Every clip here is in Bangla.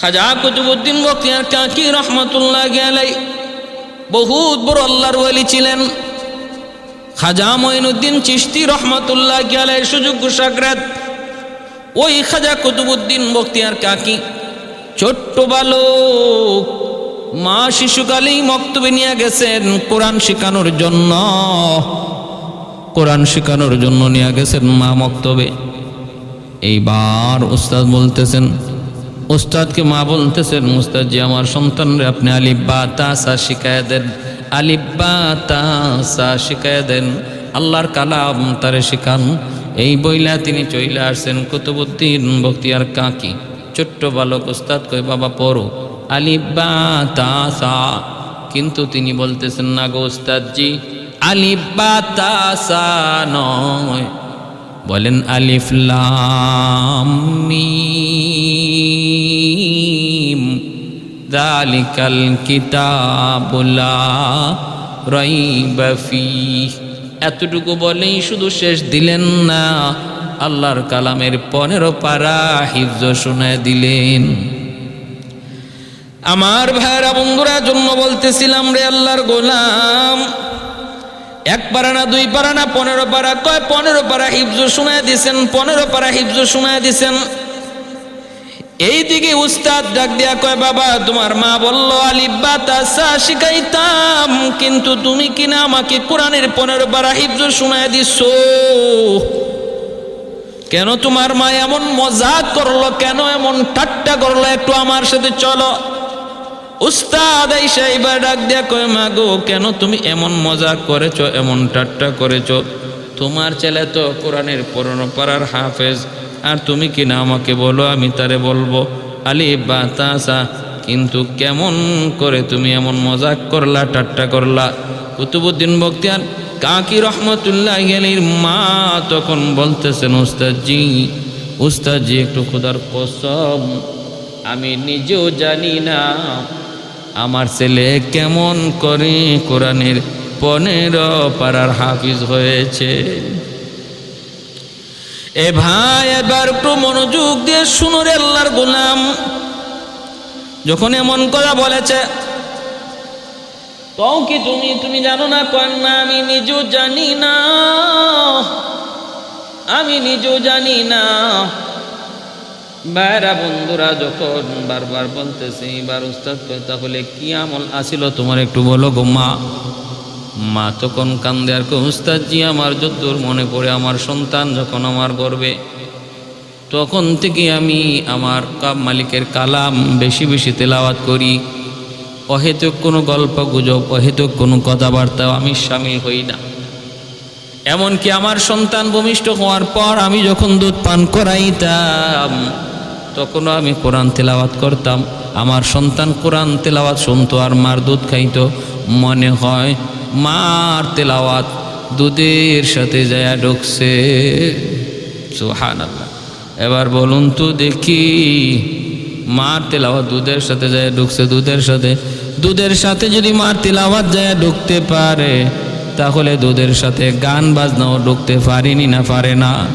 খাজা কুতুবুদ্দিন বক্তিয়ার কাকি রহমতুল্লাহ গেলাই বহুত বড় আল্লাহর ওয়ালি ছিলেন। খাজা মঈনুদ্দিন চিশতি রহমতুল্লাহ গেলাই সুযোগ্য সাগরাত। ওই খাজা কুতুবুদ্দিন বক্তিয়ার কাকি, ছোট্ট বালক, মা শিশুকালেই মক্তবে নিয়ে গেছেন কোরআন শেখানোর জন্য। কোরআন শেখানোর জন্য নিয়ে গেছেন মা মক্তবে। এইবার উস্তাদ বলতেছেন উস্তাদকে মা বলতেছেন উস্তাদ জি আমার সন্তানরে আপনি আলিব্বা তাসা শিখায় দেন আলিব্বা তাসা শিখায় দেন। আল্লাহর কালাম তারে শিখান। এই বইলা তিনি চইলে আসছেন কুতুবুদ্দিন বক্তিয়ার কাকি। ছোট্ট বালক উস্তাদ কই বাবা, পড়ো। আলিব্বা তাসা কিন্তু তিনি বলতেছেন, না গো উস্তাদ জি আলিব্বা তাসা নয়। বলেন আলিফ লাম মিম। যালিকাল কিতাবুলা রাইবা ফিহ। এতটুকু বলেই শুধু শেষ দিলেন না, আল্লাহর কালামের পনেরো পারা হিফজ শুনে দিলেন। আমার ভাইরা বন্ধুরা, জন্য বলতেছিলাম রে আল্লাহর গোলাম এক পারা না দুই পারা না পনেরো পারা, কয় পনেরো পারা হিফজ শোনায় দিছেন, পনেরো পারা হিফজ শোনায় দিছেন। এইদিকে উস্তাদ ডাক দিয়া কয়, বাবা, তোমার মা বলল আলিব্বা তাসা শিখাইতাম, কিন্তু তুমি কিনা আমাকে কোরআনের পনেরো পারা হিফজ শোনায় দিছ। কেন তোমার মা এমন মজা করল, কেন এমন ঠাট্টা করল, একটু আমার সাথে চলো। উস্তাদ আইসা এবার ডাক দিয়া কয় মা গো কেন তুমি এমন মজা করেছ, এমন ঠাট্টা করেছ? তোমার ছেলে তো কোরআনের পরনো পাড়ার হাফেজ। আর তুমি কিনা আমাকে বলো, আমি তারে বলব, আলি বাতাসা, কিন্তু কেমন করে তুমি এমন মজাক করলা, ঠাট্টা করলা? কুতুবুদ্দিন বক্তিয়ার কাকি রহমতুল্লাহ গেলির মা তখন বলতেছেন, উস্তাদজি উস্তাদজি, একটু খুদার কসম, আমি নিজেও জানি না আমার ছেলে কেমন করে কোরআনের পনেরো পাড়ার হাফিজ হয়েছে? এ ভাই, এবার একটু মনোযোগ দিয়ে শুনো রে আল্লাহর গোলাম। যখন এমন কথা বলেছে তাও কি তুমি তুমি জানো না কন না, আমি নিজেও জানি না। আমি নিজেও জানি না। বাইরা বন্ধুরা যখন বারবার বলতেছে এবার উস্তাদ তাহলে কি আমল আসিল? তোমার একটু বলো গো মা। মা তখন কান্দে আর কয়, উস্তাদ জি আমার যদ্দূর মনে পড়ে আমার সন্তান যখন আমার গর্বে। তখন থেকে আমি আমার কাব মালিকের কালাম বেশি বেশি তেলাওয়াত করি। অহেতুক কোনো গল্প গুজব অহেতুক কোনো কথাবার্তাও আমি সামিল হই না। এমনকি আমার সন্তান ভূমিষ্ঠ হওয়ার পর আমি যখন দুধ পান করাইতাম তখনও আমি কোরআন তেলাওয়াত করতাম। আমার সন্তান কোরআন তেলাওয়াত শুনতো আর মার দুধ খাইতো। মনে হয় মার তেলাওয়াত দুধের সাথে যায় ঢুকছে। এবার বলুন তো দেখি, মার তেলাওয়াত দুধের সাথে যায় ঢুকছে, দুধের সাথে। দুধের সাথে যদি মার তেলাওয়াত যায় ঢুকতে পারে, তাহলে দুধের সাথে গান বাজনাও ঢুকতে পারিনি না পারে না।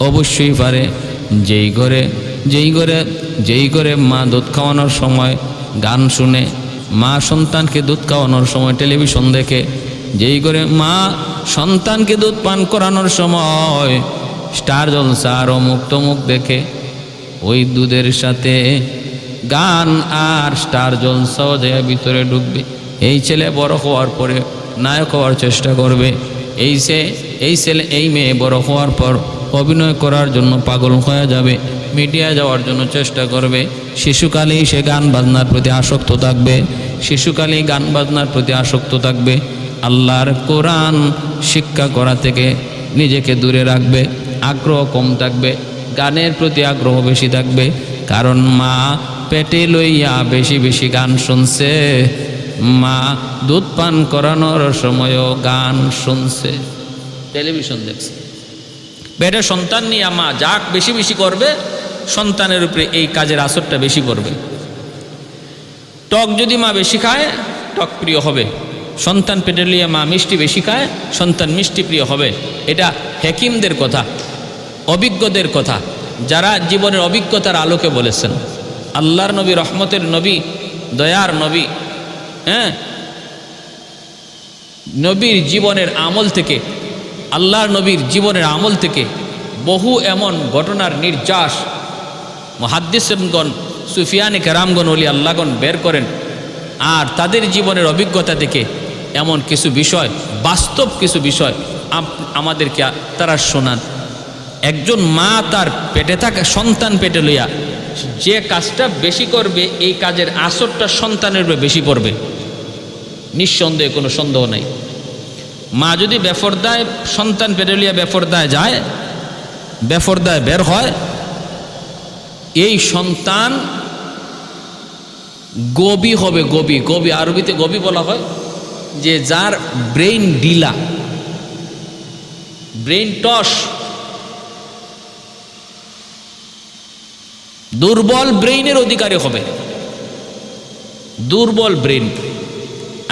অবশ্যই পারে। যেই ঘরে যেই করে যেই করে মা দুধ খাওয়ানোর সময় গান শুনে, মা সন্তানকে দুধ খাওয়ানোর সময় টেলিভিশন দেখে, যেই করে মা সন্তানকে দুধ পান করানোর সময় স্টার জলসা আর অমুক তমুক দেখে, ওই দুধের সাথে গান আর স্টার জলসাও যায় ভিতরে ঢুকবে, এই ছেলে বড় হওয়ার পরে নায়ক হওয়ার চেষ্টা করবে, এই সে, এই ছেলে, এই মেয়ে বড় হওয়ার পর অভিনয় করার জন্য পাগল হয়ে যাবে। মিডিয়া যাওয়ার জন্য চেষ্টা করবে। শিশুকালেই সে গান বাজনার প্রতি আসক্ত থাকবে। শিশুকালেই গান বাজনার প্রতি আসক্ত থাকবে। আল্লাহর কোরআন শিক্ষা করা থেকে নিজেকে দূরে রাখবে। আগ্রহ কম থাকবে। গানের প্রতি আগ্রহ বেশি থাকবে। কারণ মা পেটে লইয়া বেশি বেশি গান শুনছে। মা দুধ পান করানোর সময়ও গান শুনছে। টেলিভিশন দেখছে। পেটে সন্তান নিয়ে মা যাক বেশি বেশি করবে। সন্তানের উপরে এই কাজের আসরটা বেশি করবে। টক যদি মা বেশি খায়, টক প্রিয় হবে। সন্তান পেটে মা মিষ্টি বেশি খায়, সন্তান মিষ্টি প্রিয় হবে। এটা হেকিমদের কথা, অভিজ্ঞদের কথা, যারা জীবনের অভিজ্ঞতার আলোকে বলেছেন। আল্লাহর নবী, রহমতের নবী, দয়ার নবী হ্যাঁ? নবীর জীবনের আমল থেকে, আল্লাহর নবীর জীবনের আমল থেকে বহু এমন ঘটনার নির্যাস মহাদ্দিসগণ, সুফিয়ানে কেরামগণ অলি আল্লাহগণ বের করেন। আর তাদের জীবনের অভিজ্ঞতা থেকে এমন কিছু বিষয়, বাস্তব কিছু বিষয় আমাদেরকে তারা শোনান। একজন মা তার পেটে থাকা, সন্তান পেটে লইয়া যে কাজটা বেশি করবে, এই কাজের আসরটা সন্তানের উপরে বেশি পড়বে। নিঃসন্দেহে কোনো সন্দেহ নাই। মা যদি বেফরদায়, সন্তান পেটে লইয়া বেফরদায় যায়, বেফরদায় বের হয় এই সন্তান গবি হবে, গবি গবি, আরবিতে গবি বলা হয়, যে যার ব্রেইন ডিলা ব্রেইন টস, দুর্বল ব্রেইনের অধিকারী হবে, দুর্বল ব্রেইন।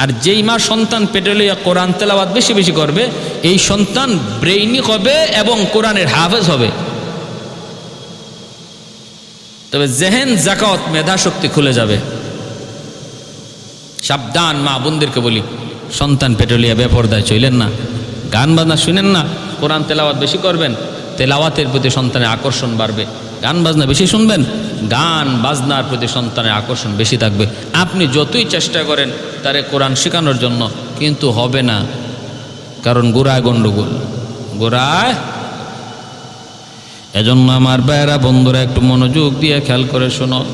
আর যেই মা সন্তান পেটে লইয়া কোরআন তেলাওয়াত বেশি বেশি করবে, এই সন্তান ব্রেইনি হবে এবং কোরআনের হাফেজ হবে। তবে জেহেন জাকাত মেধা শক্তি খুলে যাবে। সাবধান মা বোনদেরকে বলি, সন্তান পেট্রোলিয়া বেপরদায় চইলেন না। গান বাজনা শুনেন না, কোরআন তেলাওয়াত বেশি করবেন, তেলাওয়াতের প্রতি সন্তানের আকর্ষণ বাড়বে। গান বাজনা বেশি শুনবেন, গান বাজনার প্রতি সন্তানের আকর্ষণ বেশি থাকবে। আপনি যতই চেষ্টা করেন, তারে কোরআন শেখানোর জন্য, কিন্তু হবে না। কারণ গোড়ায় গণ্ডগোল গোড়ায় এজন্য আমার ভাইয়েরা, বন্ধুরা, একটু মনোযোগ দিয়ে খেয়াল করে শোনো।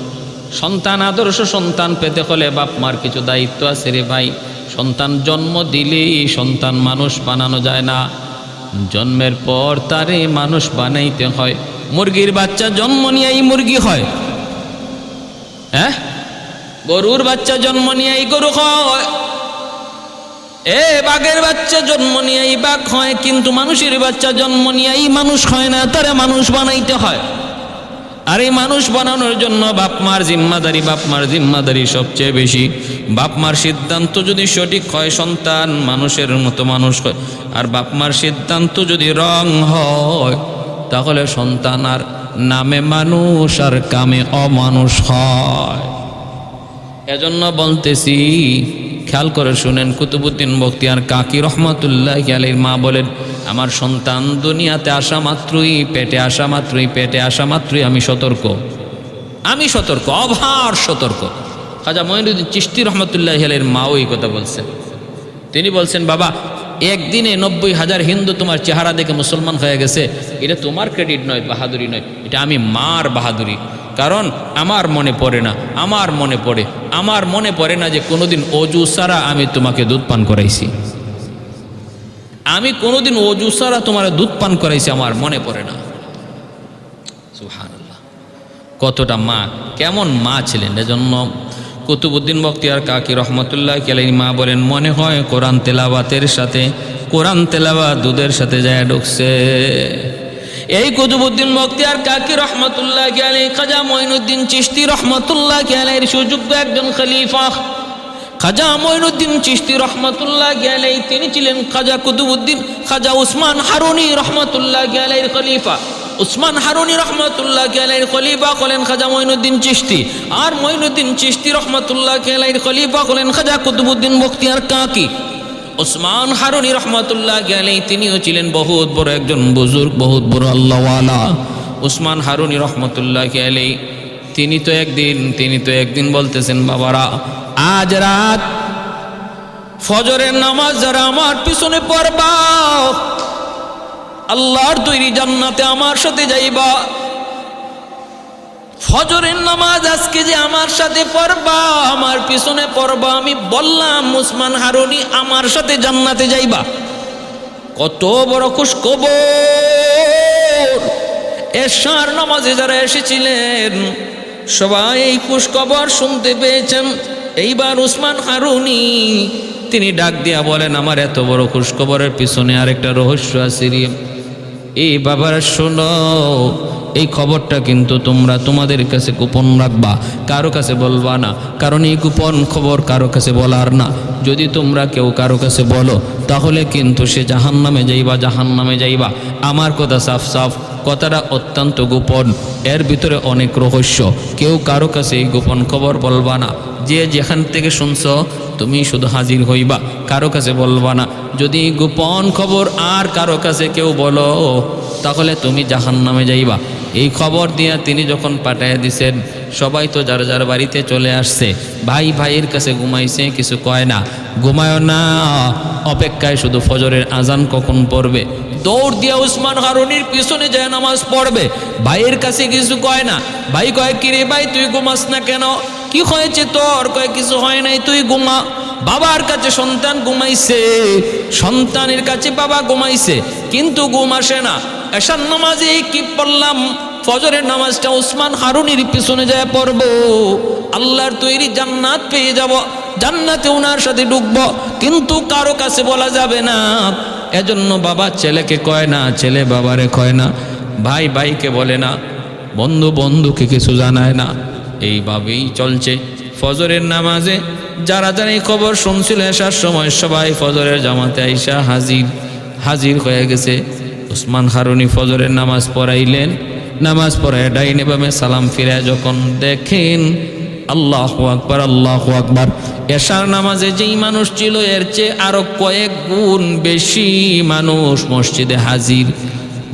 সন্তান, আদর্শ সন্তান পেতে হলে বাপ মার কিছু দায়িত্ব আছে রে ভাই। সন্তান জন্ম দিলেই সন্তান মানুষ বানানো যায় না। জন্মের পর তারে মানুষ বানাইতে হয়। মুরগির বাচ্চা জন্ম নিয়েই মুরগি হয়। হ্যাঁ? গরুর বাচ্চা জন্ম নিয়েই গরু হয়। এ বাঘের বাচ্চা জন্ম নিয়েই বাঘ হয়, কিন্তু মানুষের বাচ্চা জন্ম নিয়েই মানুষ হয় না, তারা মানুষ বানাইতে হয়। আর এই মানুষ বানানোর জন্য বাপ মার জিম্মাদারি, বাপ মার জিম্মাদারি সবচেয়ে বেশি। বাপ মার সিদ্ধান্ত যদি সঠিক হয়, সন্তান মানুষের মতো মানুষ হয়। আর বাপ মার সিদ্ধান্ত যদি রং হয়, তাহলে সন্তান আর নামে মানুষ আর কামে অমানুষ হয়। এজন্য বলতেছি খেয়াল করে শুনেন, কুতুবুদ্দিন বক্তিয়ার কাকি রহমতুল্লাহ আলীর মা বলেন, আমার সন্তান দুনিয়াতে আসা মাত্রই, পেটে আসা মাত্রই, পেটে আসা মাত্রই আমি সতর্ক। আমি সতর্ক, অভার সতর্ক। খাজা মহিনুদ্দিন চিস্তি রহমতুল্লাহ আলীর মাও এই কথা বলছেন। তিনি বলছেন, বাবা একদিনে নব্বই হাজার হিন্দু তোমার চেহারা দেখে মুসলমান হয়ে গেছে। এটা তোমার ক্রেডিট নয়, বাহাদুরি নয়। এটা আমি মার বাহাদুরি। কারণ আমার মনে পড়ে না, আমার মনে পড়ে। আমার মনে পড়ে না যে কোনোদিন অজু সারা আমি তোমাকে দুধ পান করাইছি। আমি কোনোদিন অজু সারা তোমার দুধ পান করাইছি, আমার মনে পড়ে না। কতটা মা, কেমন মা ছিলেন এজন্য কুতুবুদ্দিন বক্তিয়ার কাকি রহমতুল্লাহ কেলাই মা বলেন, মনে হয় কোরআন তেলাবাতের সাথে, কোরআন তেলাবা দুধের সাথে যায় ঢুকছে। এই কুতুবুদ্দিন বক্তিয়ার কাকি রহমতুল্লাহ আলাই খাজা মঈনুদ্দিন চিস্তি রহমতুল্লাহ আলাইয়ের সুযোগ্য একজন খলিফা। খাজা মঈনুদ্দিন চিস্তি রহমতুল্লাহ আলাই তিনি ছিলেন খাজা কুতুবুদ্দিন খাজা উসমান হারুনি রহমতুল্লাহ আলাইয়ের খলিফা। উসমান হারুনি রহমতুল্লাহ আলাইহির খলিফা হলেন খাজা মঈনুদ্দিন চিশতি। আর মঈনুদ্দিন চিশতি রহমতুল্লাহ আলাইহির খলিফা হলেন খাজা কুতুবুদ্দিন বখতিয়ার কাকি। ওসমান হারুনি রহমতুল্লাহ আলাইহি তিনিও ছিলেন বহুত বড় একজন বুজুর্গ, বহুত বড় আল্লাহওয়ালা। উসমান হারুনি রহমতুল্লাহ আলাইহি তিনি তো একদিন, তিনি তো একদিন বলতেছেন, বাবারা, আজ রাত ফজরের নামাজ যারা আমার পিছনে পড়বা আল্লাহর তৈরি জান্নাতে আমার সাথে যাইবা। ফজরের নামাজ আজকে যে আমার সাথে পড়বা, আমার পিছনে পড়বা, আমি বললাম মুসমান হারুনি, আমার সাথে জান্নাতে যাইবা। কত বড় খুশ কবর এশার নামাজে যারা এসেছিলেন, সবাই এই খুশ খবর শুনতে পেয়েছেন। এইবার উসমান হারুনি, তিনি ডাক দিয়া বলেন, আমার এত বড় খুশ খবরের পিছনে আরেকটা রহস্য আছে এই বাবার, শোনো, এই খবরটা কিন্তু তোমরা তোমাদের কাছে গোপন রাখবা, কারও কাছে বলবা না। কারণ এই গোপন খবর কারও কাছে বলার না। যদি তোমরা কেউ কারও কাছে বলো, তাহলে কিন্তু সে জাহান নামে যাইবা জাহান নামে যাইবা। আমার কথা সাফ সাফ, কথাটা অত্যন্ত গোপন। এর ভিতরে অনেক রহস্য। কেউ কারও কাছে এই গোপন খবর বলবা না। যে যেখান থেকে শুনছ, তুমি শুধু হাজির হইবা। কারও কাছে বলবা না। যদি গোপন খবর আর কারও কাছে কেউ বলো, তাহলে তুমি জাহান নামে যাইবা। এই খবর দিয়া তিনি যখন পাঠাইয়া দিছেন, সবাই তো যার যার বাড়িতে চলে আসছে, ভাই ভাইয়ের কাছে ঘুমাইছে, কিছু কয় না। ঘুমায় না, অপেক্ষায় শুধু ফজরের আজান কখন পড়বে? দৌড় দিয়া উসমান হারুনির পিছনে যায় নামাজ পড়বে। ভাইয়ের কাছে কিছু কয় না। ভাই কয়, কিরে ভাই, তুই ঘুমাস না কেন? কি হয়েছে তোর? কয়, কিছু হয় নাই, তুই ঘুমা। বাবার কাছে সন্তান ঘুমাইছে, সন্তানের কাছে বাবা ঘুমাইছে, কিন্তু ঘুম আসে না। এসার নামাজে কি পড়লাম? ফজরের নামাজটা উসমান হারুনির পিছনে যায় পড়ব। আল্লাহর তৈরি জান্নাত পেয়ে যাব, জান্নাতে ওনার সাথে ঢুকবো, কিন্তু কারও কাছে বলা যাবে না। এজন্য বাবা ছেলেকে কয় না, ছেলে বাবারে কয় না, ভাই ভাইকে বলে না, বন্ধু বন্ধুকে কিছু জানায় না। এইভাবেই চলছে। ফজরের নামাজে যারা যারা এই খবর শুনছিল আসার সময় সবাই ফজরের জামাতে আইসা হাজির হাজির হয়ে গেছে। উসমান হারুনি ফজরের নামাজ পড়াইলেন। নামাজ পড়ায় ডাইনে বামে সালাম ফিরে যখন দেখেন আল্লাহ আকবার আল্লাহ আকবার। এশার নামাজে যেই মানুষ ছিল, এর চেয়ে আরও কয়েক গুণ বেশি মানুষ মসজিদে হাজির।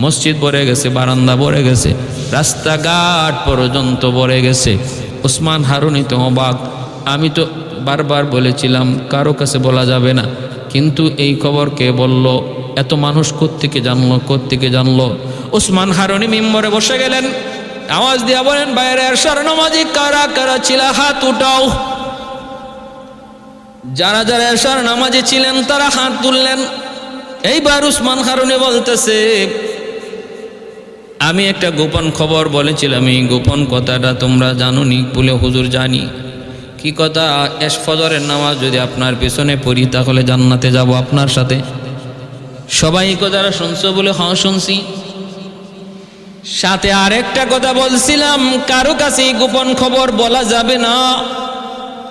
মসজিদ ভরে গেছে, বারান্দা ভরে গেছে, রাস্তাঘাট পর্যন্ত ভরে গেছে। উসমান হারুনি তো অবাক। আমি তো বারবার বলেছিলাম, কারও কাছে বলা যাবে না। কিন্তু এই খবর কে বলল? এত মানুষ কোত্থেকে জানলো কোত্থেকে জানলো? ওসমান হারুনি মেম্বরে বসে গেলেন। আওয়াজ দিয়া বলেন, বাইরে আসার নামাজি, কারা কারা ছিল? হাত উঠাও। যারা যারা এসার নামাজে ছিলেন, তারা হাত তুললেন। এইবার উসমান হারুনি বলতেছে, আমি একটা গোপন খবর বলেছিলাম। এই গোপন কথাটা তোমরা জানো নি বলে হুজুর জানি। কি কথা? এস ফজরের নামাজ যদি আপনার পেছনে পড়ি, তাহলে জান্নাতে যাব আপনার সাথে। সবাই কথাটা শুনছো বলে হ্যাঁ শুনছি। সাথে আরেকটা কথা বলছিলাম, কারও কাছে গোপন খবর বলা যাবে না।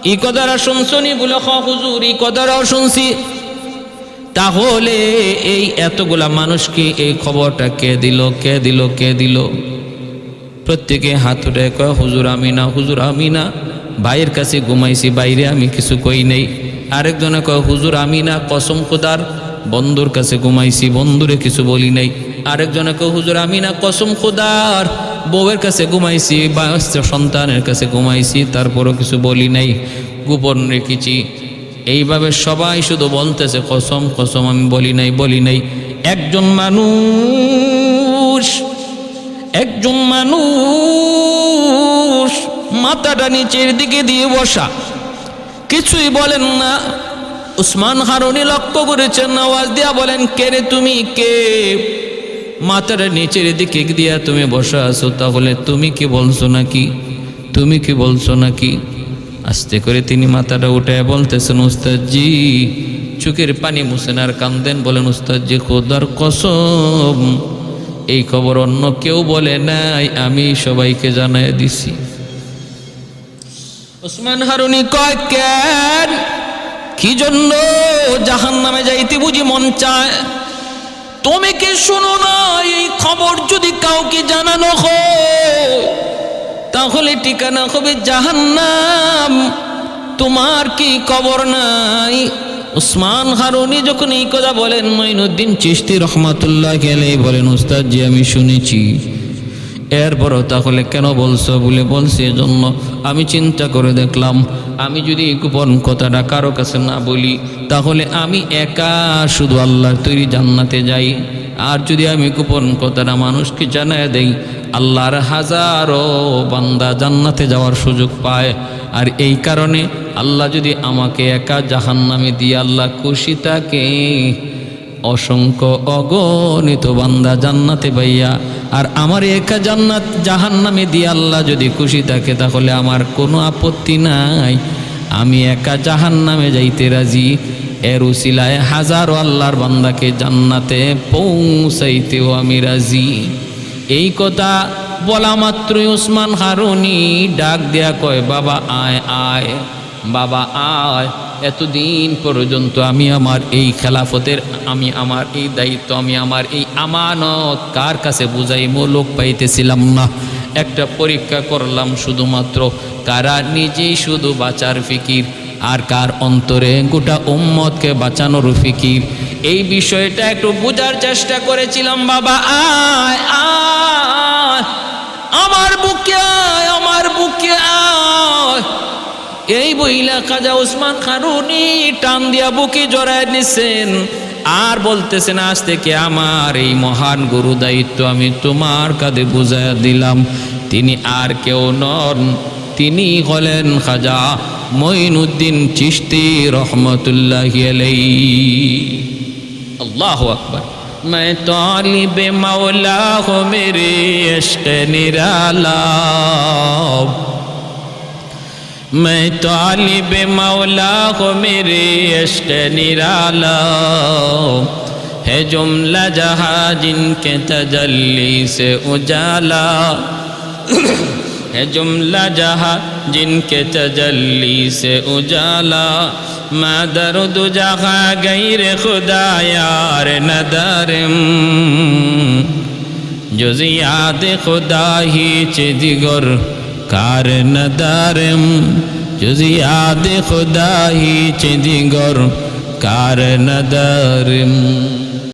এই কথাটা শুনছনি বলে হ হুজুর ই কথাটাও শুনছি। তাহলে এই এতগুলা মানুষকে এই খবরটা কে দিল কে দিল কে দিল? প্রত্যেকে হাত উঠে কয়, হুজুর আমি না, হুজুর আমি না। ভাইয়ের কাছে ঘুমাইছি, বাইরে আমি কিছু কই নেই। আরেকজনে কয়, হুজুর, আমি না কসম খোদার বন্ধুর কাছে ঘুমাইছি, বন্ধুরে কিছু বলি নাই। আরেকজনে কয়, হুজুর, আমি না কসম খোদার বউয়ের কাছে ঘুমাইছি, বা সন্তানের কাছে ঘুমাইছি, তারপরও কিছু বলি নাই, গোপন রেখেছি। এইভাবে সবাই শুধু বলতেছে, কসম কসম, আমি বলি নাই বলি নাই। একজন মানুষ একজন মানুষ মাথাটা নিচের দিকে দিয়ে বসা। কিছুই বলেন না। উসমান হারুনি লক্ষ্য করেছেন, আওয়াজ দিয়া বলেন, কে রে তুমি? কে? মাথাটা নিচের দিকে দিয়া তুমি বসা আছো, তাহলে তুমি কি বলছো নাকি? তুমি কি বলছো নাকি? আস্তে করে তিনি মাথাটা উঠে বলতেছেন, উস্তাদজি, চোখের পানি মুছেন আর কান্দেন বলেন, উস্তাদজি, খোদার কসম, এই খবর অন্য কেউ বলে নাই, আমি সবাইকে জানাই দিছি। ওসমান হারুনি কয়, কেন? কি জন্য জাহান নামে যাইতে বুঝি মন চায়? তুমি কি শুনো না এই খবর যদি কাউকে জানানো হয়? তাহলে ঠিকানা হবে জাহান্নাম। তোমার কি খবর নাই? উসমান হারুনি যখন এই কথা বলেন, মঈনুদ্দিন চিস্তি রহমাতুল্লাহ গেলে বলেন উস্তাদ জি আমি শুনেছি এরপরও তাহলে কেন বলছো বলে বলছি এজন্য আমি চিন্তা করে দেখলাম, আমি যদি গোপন কথাটা কারও কাছে না বলি, তাহলে আমি একা শুধু আল্লাহর তৈরি জান্নাতে যাই। আর যদি আমি গোপন কথাটা মানুষকে জানায় দেই, আল্লাহর হাজারো বান্দা জান্নাতে যাওয়ার সুযোগ পায়। আর এই কারণে আল্লাহ যদি আমাকে একা জাহান্নামে দিয়ে আল্লাহ খুশি থাকে, অসংখ্য অগণিত বান্দা জান্নাতে পাইয়া আর আমার একা জান্নাত জাহান্নামে দিয়ে আল্লাহ যদি খুশি থাকে, তাহলে আমার কোনো আপত্তি নাই। আমি একা জাহান্নামে যাইতে রাজি। এর উসিলায় হাজারো আল্লাহর বান্দাকে জান্নাতে পৌঁছাইতেও আমি রাজি। এই কথা বলা মাত্রই উসমান হারুনি ডাক দেয়া কয়, বাবা, আয় আয়, বাবা, আয়। এতদিন পর্যন্ত আমি আমার এই খেলাফতের, আমি আমার এই দায়িত্ব, আমি আমার এই আমানত কার কাছে বুঝাই লোক পাইতেছিলাম না। একটা পরীক্ষা করলাম শুধুমাত্র কারা নিজেই শুধু বাঁচার ফিকির আর কার অন্তরে গোটা উম্মতকে বাঁচানোর ফিকির। এই বিষয়টা একটু বোঝার চেষ্টা করেছিলাম, বাবা আয় আয়। আমার বুকে আয়, আমার বুকে আয়। এই বইলা কাজা উসমান খারুনি টান দিয়া বুকে জড়াই নিছেন। আর বলতেছেন, আজ থেকে আমার এই মহান গুরু দায়িত্ব আমি তোমার কাঁধে বুঝাই দিলাম। তিনি আর কেউ নন, তিনি হলেন খাজা মঈনুদ্দিন চিস্তি রহমতুল্লাহ আল্লাহ আকবর। মে طالب مولا ہوں میرے عشق নিরালা میں طالب مولا کو میرے عشق نرالا ہے جملہ جہاں جن کے تجلی سے اجالا۔ ہے جملہ جہاں جن کے تجلی سے اجالا۔ میں درد جہاں غیر خدا یار ندارم۔ زیاد خدا ہی چدگر کار ندارم جز یاد خدا ہی چندی گر کار ندارم